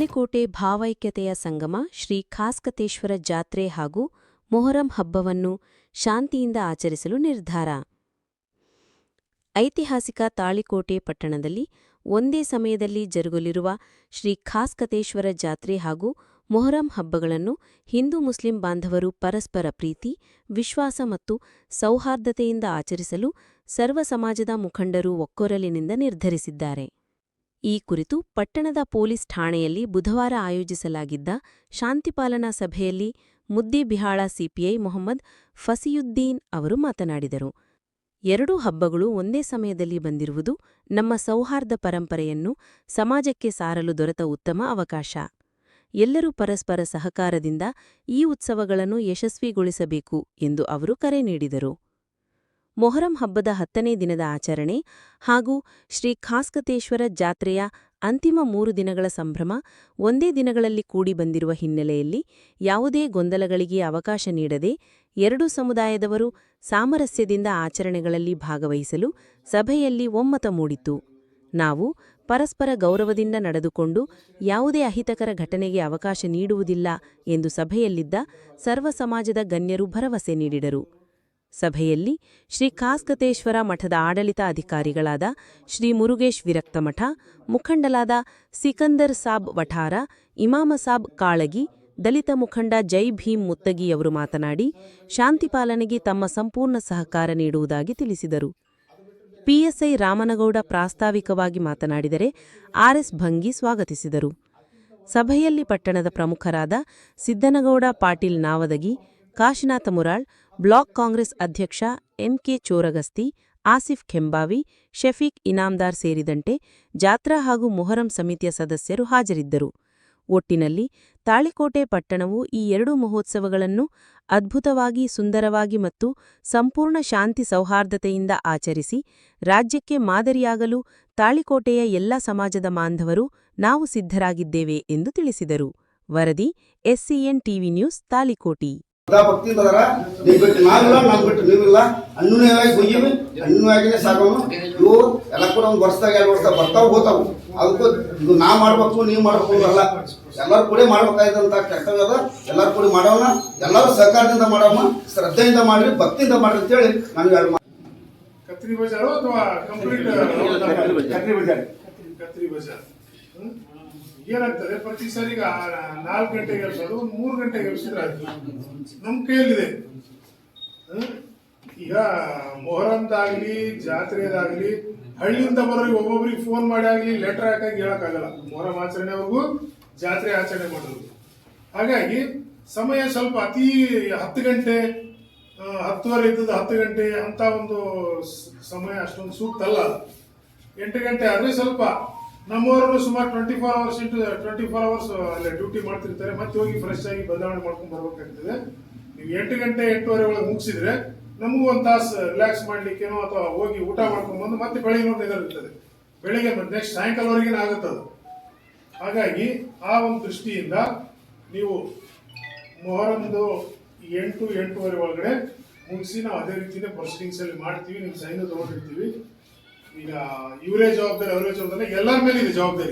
ತಾಳಿಕೋಟೆ ಭಾವೈಕ್ಯತೆಯ ಸಂಗಮ ಶ್ರೀ ಖಾಸ್ಕತೇಶ್ವರ ಜಾತ್ರೆ ಹಾಗೂ ಮೊಹರಂ ಹಬ್ಬವನ್ನು ಶಾಂತಿಯಿಂದ ಆಚರಿಸಲು ನಿರ್ಧಾರ. ಐತಿಹಾಸಿಕ ತಾಳಿಕೋಟೆ ಪಟ್ಟಣದಲ್ಲಿ ಒಂದೇ ಸಮಯದಲ್ಲಿ ಜರುಗಲಿರುವ ಶ್ರೀ ಖಾಸ್ಕತೇಶ್ವರ ಜಾತ್ರೆ ಹಾಗೂ ಮೊಹರಂ ಹಬ್ಬಗಳನ್ನು ಹಿಂದೂ ಮುಸ್ಲಿಂ ಬಾಂಧವರು ಪರಸ್ಪರ ಪ್ರೀತಿ, ವಿಶ್ವಾಸ ಮತ್ತು ಸೌಹಾರ್ದತೆಯಿಂದ ಆಚರಿಸಲು ಸರ್ವ ಸಮಾಜದ ಮುಖಂಡರು ಒಕ್ಕೊರಲಿನಿಂದ ನಿರ್ಧರಿಸಿದ್ದಾರೆ. ಈ ಕುರಿತು ಪಟ್ಟಣದ ಪೊಲೀಸ್ ಠಾಣೆಯಲ್ಲಿ ಬುಧವಾರ ಆಯೋಜಿಸಲಾಗಿದ್ದ ಶಾಂತಿಪಾಲನಾ ಸಭೆಯಲ್ಲಿ ಮುದ್ದಿಬಿಹಾಳ ಸಿಪಿಐ ಮೊಹಮ್ಮದ್ ಫಸಿಯುದ್ದೀನ್ ಅವರು ಮಾತನಾಡಿದರು. ಎರಡೂ ಹಬ್ಬಗಳು ಒಂದೇ ಸಮಯದಲ್ಲಿ ಬಂದಿರುವುದು ನಮ್ಮ ಸೌಹಾರ್ದ ಪರಂಪರೆಯನ್ನು ಸಮಾಜಕ್ಕೆ ಸಾರಲು ದೊರೆತ ಉತ್ತಮ ಅವಕಾಶ. ಎಲ್ಲರೂ ಪರಸ್ಪರ ಸಹಕಾರದಿಂದ ಈ ಉತ್ಸವಗಳನ್ನು ಯಶಸ್ವಿಗೊಳಿಸಬೇಕು ಎಂದು ಅವರು ಕರೆ ನೀಡಿದರು. ಮೊಹರಂ ಹಬ್ಬದ ಹತ್ತನೇ ದಿನದ ಆಚರಣೆ ಹಾಗೂ ಶ್ರೀ ಖಾಸ್ಕತೇಶ್ವರ ಜಾತ್ರೆಯ ಅಂತಿಮ ಮೂರು ದಿನಗಳ ಸಂಭ್ರಮ ಒಂದೇ ದಿನಗಳಲ್ಲಿ ಕೂಡಿ ಬಂದಿರುವ ಹಿನ್ನೆಲೆಯಲ್ಲಿ ಯಾವುದೇ ಗೊಂದಲಗಳಿಗೆ ಅವಕಾಶ ನೀಡದೆ ಎರಡೂ ಸಮುದಾಯದವರು ಸಾಮರಸ್ಯದಿಂದ ಆಚರಣೆಗಳಲ್ಲಿ ಭಾಗವಹಿಸಲು ಸಭೆಯಲ್ಲಿ ಒಮ್ಮತ ಮೂಡಿತು ನಾವು ಪರಸ್ಪರ ಗೌರವದಿಂದ ನಡೆದುಕೊಂಡು ಯಾವುದೇ ಅಹಿತಕರ ಘಟನೆಗೆ ಅವಕಾಶ ನೀಡುವುದಿಲ್ಲ ಎಂದು ಸಭೆಯಲ್ಲಿದ್ದ ಸರ್ವ ಸಮಾಜದ ಗಣ್ಯರು ಭರವಸೆ ನೀಡಿದರು. ಸಭೆಯಲ್ಲಿ ಶ್ರೀ ಕಾಸ್ಕತೇಶ್ವರ ಮಠದ ಆಡಳಿತ ಅಧಿಕಾರಿಗಳಾದ ಶ್ರೀ ಮುರುಗೇಶ್ ವಿರಕ್ತಮಠ ಮುಖಂಡಲಾದ ಸಿಕಂದರ್ ಸಾಬ್ ವಠಾರ, ಇಮಾಮ ಸಾಬ್ ಕಾಳಗಿ, ದಲಿತ ಮುಖಂಡ ಜೈ ಭೀಮ್ ಮುತ್ತಗಿಯವರು ಮಾತನಾಡಿ, ಶಾಂತಿ ಪಾಲನೆಗೆ ತಮ್ಮ ಸಂಪೂರ್ಣ ಸಹಕಾರ ನೀಡುವುದಾಗಿ ತಿಳಿಸಿದರು. ಪಿಎಸ್ಐ ರಾಮನಗೌಡ ಪ್ರಾಸ್ತಾವಿಕವಾಗಿ ಮಾತನಾಡಿದರೆ ಆರ್ಎಸ್ ಭಂಗಿ ಸ್ವಾಗತಿಸಿದರು. ಸಭೆಯಲ್ಲಿ ಪಟ್ಟಣದ ಪ್ರಮುಖರಾದ ಸಿದ್ದನಗೌಡ, ಪಾಟೀಲ್ ನಾವದಗಿ, ಕಾಶಿನಾಥ ಮುರಾಳ್ ಬ್ಲಾಕ್ ಕಾಂಗ್ರೆಸ್ ಅಧ್ಯಕ್ಷ ಎಂಕೆ ಚೋರಗಸ್ತಿ, ಆಸಿಫ್ ಖೆಂಬಾವಿ, ಶಫೀಕ್ ಇನಾಮ್ದಾರ್ ಸೇರಿದಂತೆ ಜಾತ್ರಾ ಹಾಗೂ ಮೊಹರಂ ಸಮಿತಿಯ ಸದಸ್ಯರು ಹಾಜರಿದ್ದರು. ಒಟ್ಟಿನಲ್ಲಿ ತಾಳಿಕೋಟೆ ಪಟ್ಟಣವು ಈ ಎರಡೂ ಮಹೋತ್ಸವಗಳನ್ನು ಅದ್ಭುತವಾಗಿ, ಸುಂದರವಾಗಿ ಮತ್ತು ಸಂಪೂರ್ಣ ಶಾಂತಿ ಸೌಹಾರ್ದತೆಯಿಂದ ಆಚರಿಸಿ, ರಾಜ್ಯಕ್ಕೆ ಮಾದರಿಯಾಗಲು ತಾಳಿಕೋಟೆಯ ಎಲ್ಲ ಸಮಾಜದ ಮಾಂಧವರು ನಾವು ಸಿದ್ಧರಾಗಿದ್ದೇವೆ ಎಂದು ತಿಳಿಸಿದರು. ವರದಿ ಎಸ್ಸಿಎನ್ ಟಿವಿ ನ್ಯೂಸ್ ತಾಳಿಕೋಟಿ. ಭಕ್ತಿ ಬದರ ನೀವು ಬಿಟ್ಟು ನಾವಿಲ್ಲ ನಾವು ಬಿಟ್ಟು ನೀವಿಲ್ಲ. ಅನ್ಯೂನ್ಯವಾಗಿ ಬೈಯಿವಿ ಅನ್ಯೂನ್ಯವಾಗಿನೇ ಸಾಕವನು ಇವು ಎಲ್ಲ ಕೂಡ ಒಂದು ವರ್ಷದಾಗ ಎರಡು ವರ್ಷ ಬರ್ತಾವ ಹೋತಾವು ಅದಕ್ಕೂ ಇದು ನಾ ಮಾಡ್ಬೇಕು ನೀವು ಮಾಡ್ಬೇಕು ಅಲ್ಲ ಎಲ್ಲರೂ ಕೂಡ ಮಾಡ್ಬೇಕಾಯ್ತಂತ ಕರ್ತವ್ಯ ಅದ. ಎಲ್ಲರೂ ಕೂಡ ಮಾಡೋಣ. ಎಲ್ಲರೂ ಸಹಕಾರದಿಂದ ಮಾಡೋಣ. ಶ್ರದ್ಧೆಯಿಂದ ಮಾಡ್ರಿ ಭಕ್ತಿಯಿಂದ ಮಾಡ್ರಿ ಅಂತೇಳಿ ನನಗೆ ಎರಡು ಕತ್ರಿ ಬಜಾರು ಅಥವಾ ಕಂಪ್ಲೀಟ್ ಕತ್ರಿ ಬಜಾರ್. ಕತ್ರಿ ಬಜಾರ್. ಏನಾಗ್ತದೆ ಪ್ರತಿ ಸಾರಿ ನಾಲ್ಕು ಗಂಟೆಗೆ ಎಬ್ಸೋದು ಒಂದು ಮೂರು ಗಂಟೆಗೆ ಕೆಲಸಿದ್ರೆ ಆಯ್ತು ನಮ್ಮ ಕೈಯಲ್ಲಿದೆ? ಈಗ ಮೊಹರಂದಾಗ್ಲಿ ಜಾತ್ರೆದಾಗ್ಲಿ ಹಳ್ಳಿಯಿಂದ ಬರೋರಿಗೆ ಒಬ್ಬೊಬ್ರಿಗೆ ಫೋನ್ ಮಾಡಿ ಆಗ್ಲಿ ಲೆಟರ್ ಹಾಕಿ ಹೇಳಕ್ಕಾಗಲ್ಲ ಮೊಹರಂ ಆಚರಣೆವರೆಗೂ ಜಾತ್ರೆ ಆಚರಣೆ ಮಾಡೋದು ಹಾಗಾಗಿ ಸಮಯ ಸ್ವಲ್ಪ ಅತಿ ಹತ್ತು ಗಂಟೆ ಹತ್ತುವರೆ ಇದ್ದದ್ದು ಹತ್ತು ಗಂಟೆ ಅಂತ ಒಂದು ಸಮಯ ಅಷ್ಟೊಂದು ಸೂಕ್ತ ಅಲ್ಲ. ಎಂಟು ಗಂಟೆ ಆದ್ರೆ ಸ್ವಲ್ಪ ನಮ್ಮವರು ಸುಮಾರು twenty four hours into twenty four hours ಅಲ್ಲೇ ಡ್ಯೂಟಿ ಮಾಡ್ತಿರ್ತಾರೆ. ಮತ್ತೆ ಹೋಗಿ ಫ್ರೆಶ್ ಆಗಿ ಬದಲಾವಣೆ ಮಾಡ್ಕೊಂಡು ಬರ್ಬೇಕಾಗ್ತದೆ. ನೀವು ಎಂಟು ಗಂಟೆ ಎಂಟೂವರೆ ಒಳಗೆ ಮುಗಿಸಿದ್ರೆ ನಮಗೂ ಒಂದು ತಾಸು ರಿಲ್ಯಾಕ್ಸ್ ಮಾಡ್ಲಿಕ್ಕೇನೋ ಅಥವಾ ಹೋಗಿ ಊಟ ಮಾಡ್ಕೊಂಡು ಬಂದು ಮತ್ತೆ ಬೆಳಿಗ್ಗೆ ನೋಡಿ ಇರ್ತದೆ ಬೆಳಿಗ್ಗೆ ಮತ್ತೆ ನೆಕ್ಸ್ಟ್ ಸಾಯಂಕಾಲವರೆಗಿನ ಆಗುತ್ತದು. ಹಾಗಾಗಿ ಆ ಒಂದು ದೃಷ್ಟಿಯಿಂದ ನೀವು ಮೊಹರಂದು ಎಂಟು, ಎಂಟೂವರೆ ಒಳಗಡೆ ಮುಗಿಸಿ ನಾವು ಅದೇ ರೀತಿಯೇ ಪ್ರೊಸೀಡಿಂಗ್ಸ್ ಅಲ್ಲಿ ಮಾಡ್ತೀವಿ. ನಿಮ್ಮ ಸೈನ್ ತಗೊಂಡಿರ್ತೀವಿ. ಈಗ ಇವರೇ ಜವಾಬ್ದಾರಿ ಅವರೇ ಜವಾಬ್ದಾರಿ ಎಲ್ಲರ ಮೇಲೆ ಇದೆ ಜವಾಬ್ದಾರಿ.